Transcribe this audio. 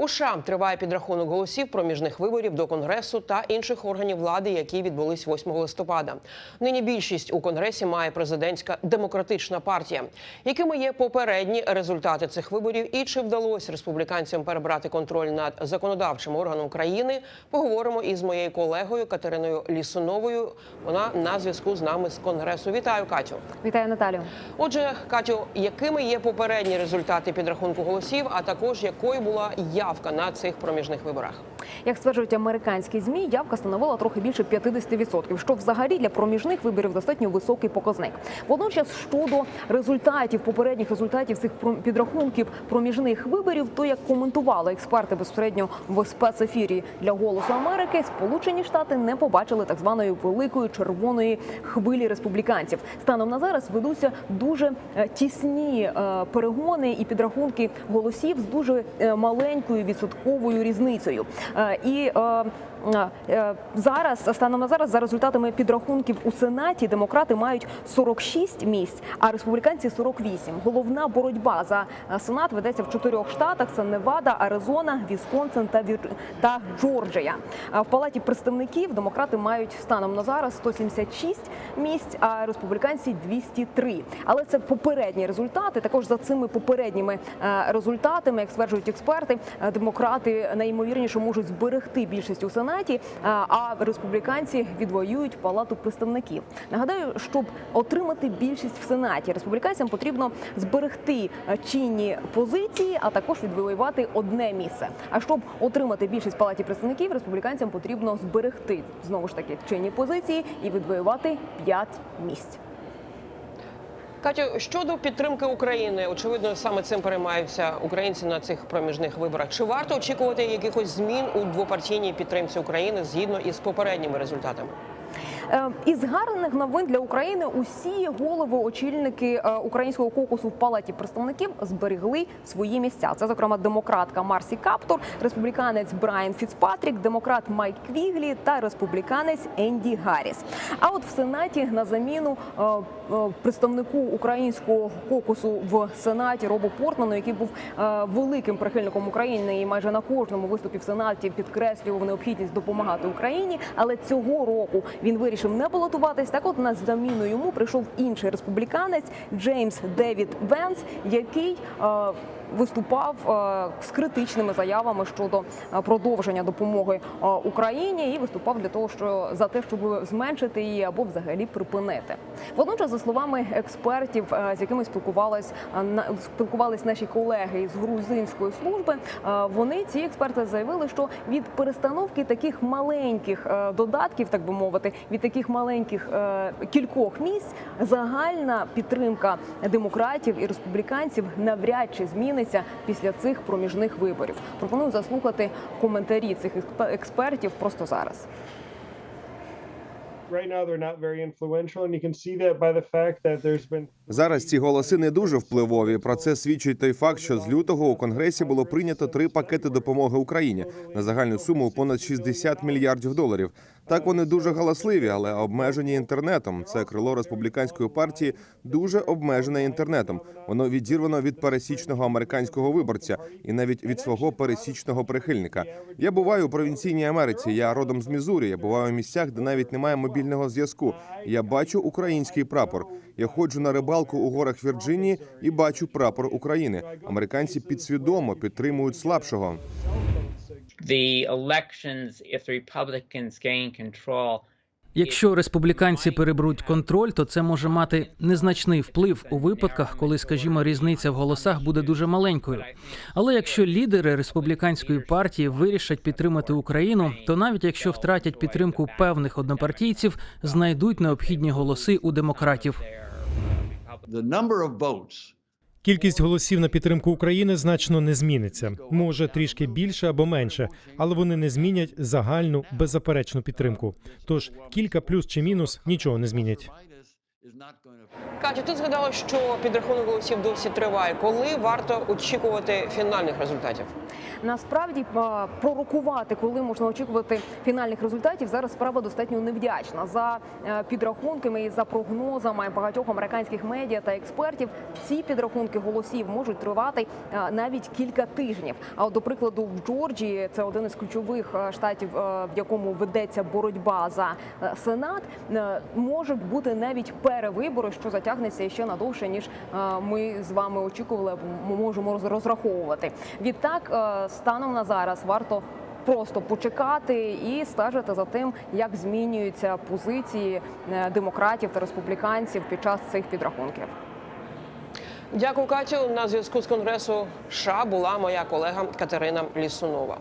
У США триває підрахунок голосів проміжних виборів до конгресу та інших органів влади, які відбулись 8 листопада. Нині більшість у конгресі має президентська демократична партія. Якими є попередні результати цих виборів, і чи вдалося республіканцям перебрати контроль над законодавчим органом країни? Поговоримо із моєю колегою Катериною Лісуновою. Вона на зв'язку з нами з конгресу. Вітаю, Катю. Вітаю, Наталю. Отже, Катю, якими є попередні результати підрахунку голосів, а також якою була явка на цих проміжних виборах. Як стверджують американські змі, явка становила трохи більше 50%, що взагалі для проміжних виборів достатньо високий показник. Водночас щодо результатів попередніх результатів цих підрахунків проміжних виборів, то як коментували експерти безпосередньо в спецефірі для голосу Америки, Сполучені Штати не побачили так званої великої червоної хвилі республіканців. Станом на зараз ведуться дуже е, тісні е, перегони і підрахунки голосів з дуже е, маленькою 90 відсотковою різницею. Е, і е, е, зараз станом на зараз за результатами підрахунків у сенаті демократи мають 46 місць, а республіканці 48. Головна боротьба за сенат ведеться в чотирьох штатах: це Невада, Аризона, Вісконсин та Вір... та Джорджія. В палаті представників демократи мають станом на зараз 176 місць, а республіканці 203. Але це попередні результати. Також за цими попередніми результатами, як стверджують експерти, демократи найімовірніше можуть зберегти більшість у сенаті, е, а республіканці відвоюють палату представників. Нагадаю, щоб отримати більшість в сенаті, республіканцям потрібно зберегти е, чинні позиції, а також відвоювати одне місце. А щоб отримати більшість в палаті представників, республіканцям потрібно зберегти знову ж таки чинні позиції і відвоювати 5 місць. Катю, щодо підтримки України, очевидно, саме цим переймаються українці на цих проміжних виборах. Чи варто очікувати якихось змін у двопартійній підтримці України згідно із попередніми результатами? Е, Із гарних новин для України усі голови очільники е, українського кокусу в палаті представників зберегли свої місця. Це зокрема демократка Марсі Каптор, республіканець Брайан Фіцпатрік, демократ Майк Квіглі та республіканець Енді Гарріс. А от в сенаті на заміну е, представнику українського кокусу в сенаті Робу Портману, який був великим прихильником України і майже на кожному виступі в сенаті підкреслював необхідність допомагати Україні. Але цього року він вирішив не балотуватись. Так, от на заміну йому прийшов інший республіканець Джеймс Девід Венс, який е, виступав е, з критичними заявами щодо е, продовження допомоги е, Україні і виступав для того, що за те, щоб зменшити її або взагалі припинити. Водночас, за словами експертів, з якими спілкувались на- спілкувались наші колеги з грузинської служби, вони ці експерти заявили, що від перестановки таких маленьких додатків, так би мовити, від таких маленьких е, кількох місць загальна підтримка демократів і республіканців навряд чи зміниться після цих проміжних виборів. Пропоную заслухати коментарі цих експ- експертів просто зараз. Зараз ці голоси не дуже впливові. Про це свідчить той факт, що з лютого у конгресі було прийнято три пакети допомоги Україні на загальну суму понад 60 мільярдів доларів. Так вони дуже галасливі, але обмежені інтернетом. Це крило республіканської партії дуже обмежене інтернетом. Воно відірвано від пересічного американського виборця і навіть від свого пересічного прихильника. Я буваю у провінційній Америці. Я родом з Мізурі. Я буваю у місцях, де навіть немає мобільного зв'язку. Я бачу український прапор. Я ходжу на рибалку у горах Вірджинії і бачу прапор України. Американці підсвідомо підтримують слабшого. The elections, if the Republicans gain control, Якщо республіканці переберуть контроль, то це може мати незначний вплив у випадках, коли, скажімо, різниця в голосах буде дуже маленькою. Але якщо лідери республіканської партії вирішать підтримати Україну, то навіть якщо втратять підтримку певних однопартійців, знайдуть необхідні голоси у демократів. Кількість голосів на підтримку України значно не зміниться. Може трішки більше або менше, але вони не змінять загальну беззаперечну підтримку. Тож кілька плюс чи мінус нічого не змінять. Катю, ти згадала, що підрахунок голосів досі триває. Коли варто очікувати фінальних результатів? Насправді пророкувати, коли можна очікувати фінальних результатів, зараз справа достатньо невдячна. За е, підрахунками і за прогнозами багатьох американських медіа та експертів, ці підрахунки голосів можуть тривати е, навіть кілька тижнів. А от, до прикладу, в Джорджії це один із ключових е, штатів, в якому ведеться боротьба за сенат. Можуть бути навіть перевибори, що затягнеться ще надовше ніж ми з вами очікували. можемо розраховувати. Відтак, станом на зараз варто. Просто почекати і стежити за тим, як змінюються позиції е, демократів та республіканців під час цих підрахунків. Дякую, Катю. На зв'язку з конгресу США була моя колега Катерина Лісунова.